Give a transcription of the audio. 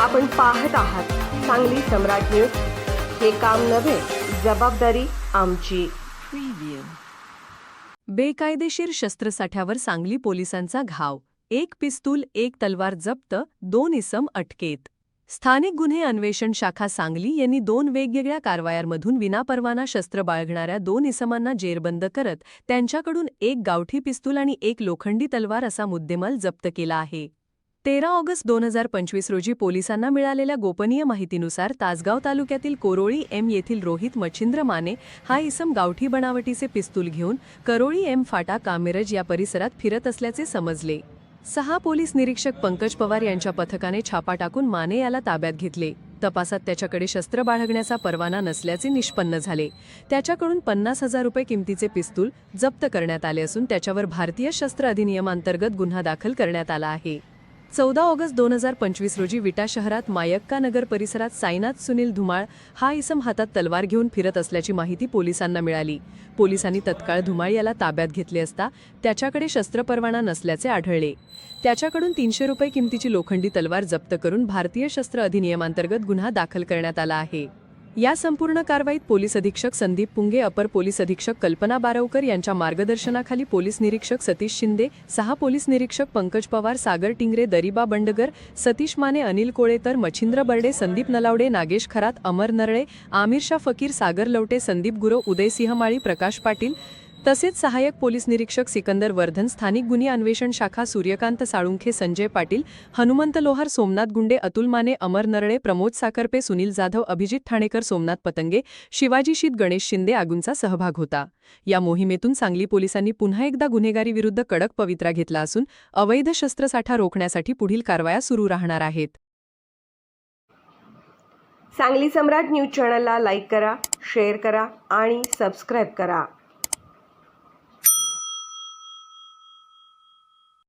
आपण पाहत आहात सांगली सम्राट न्यूज. हे काम नव्हे जबाबदारी आमची. बेकायदेशीर शस्त्रसाठ्यावर सांगली पोलिसांचा घाव. एक पिस्तूल एक तलवार जप्त दोन इसम अटकेत. स्थानिक गुन्हे अन्वेषण शाखा सांगली यांनी दोन वेगवेगळ्या कारवायांमधून विनापरवाना शस्त्र बाळगणाऱ्या दोन इसमांना जेरबंद करत त्यांच्याकडून एक गावठी पिस्तूल आणि एक लोखंडी तलवार असा मुद्देमाल जप्त केला आहे. तेरा ऑगस्ट दोन हजार पंचवीस रोजी पोलिसांना मिळालेल्या गोपनीय माहितीनुसार तासगाव तालुक्यातील कोरोळी एम येथील रोहित मच्छिंद्र माने हा इसम गावठी बनावटीचे पिस्तूल घेऊन करोळी एम फाटा कामेरज या परिसरात फिरत असल्याचे समजले. सहा पोलीस निरीक्षक पंकज पवार यांच्या पथकाने छापा टाकून माने याला ताब्यात घेतले. तपासात त्याच्याकडे शस्त्र बाळगण्याचा परवाना नसल्याचे निष्पन्न झाले. त्याच्याकडून पन्नास हजार रुपये किमतीचे पिस्तूल जप्त करण्यात आले असून त्याच्यावर भारतीय शस्त्र अधिनियमांतर्गत गुन्हा दाखल करण्यात आला आहे. चौदा ऑगस्ट दोन हजार पंचवीस रोजी विटा शहरात मायक्का नगर परिसरात साईनाथ सुनील धुमाळ हा इसम हातात तलवार घेऊन फिरत असल्याची माहिती पोलिसांना मिळाली. पोलिसांनी तत्काळ धुमाळ याला ताब्यात घेतले असता त्याच्याकडे शस्त्र परवाना नसल्याचे आढळले. त्याच्याकडून तीनशे रुपये किमतीची लोखंडी तलवार जप्त करून भारतीय शस्त्र अधिनियमांतर्गत गुन्हा दाखल करण्यात आला आहे. या संपूर्ण कारवाईत पोलीस अधीक्षक संदीप पुंगे अपर पोलीस अधीक्षक कल्पना बारवकर यांच्या मार्गदर्शनाखाली पोलीस निरीक्षक सतीश शिंदे सहा पोलीस निरीक्षक पंकज पवार सागर टिंगरे दरिबा बंडगर सतीश माने अनिल कोळेतर मच्छिंद्र बर्डे संदीप नलावडे नागेश खरात अमर नरळे आमिर शाह फकीर सागर लवटे संदीप गुरव उदयसिंह माळी प्रकाश पाटील तसेच सहाय्यक पोलीस निरीक्षक सिकंदर वर्धन स्थानिक गुन्हे अन्वेषण शाखा सूर्यकांत साळुंखे संजय पाटील हनुमंत लोहार सोमनाथ गुंडे अतुल माने अमर नरळे प्रमोद साकरपे सुनील जाधव अभिजित ठाणेकर सोमनाथ पतंगे शिवाजी शीत गणेश शिंदे आगूंचा सहभाग होता. या मोहिमेतून सांगली पोलिसांनी पुन्हा एकदा गुन्हेगारीविरुद्ध कडक पवित्रा घेतला असून अवैध शस्त्रसाठा रोखण्यासाठी पुढील कारवाया सुरू राहणार आहेत. सांगली सम्राट न्यूज चॅनलला लाईक करा शेअर करा आणि सबस्क्राईब करा.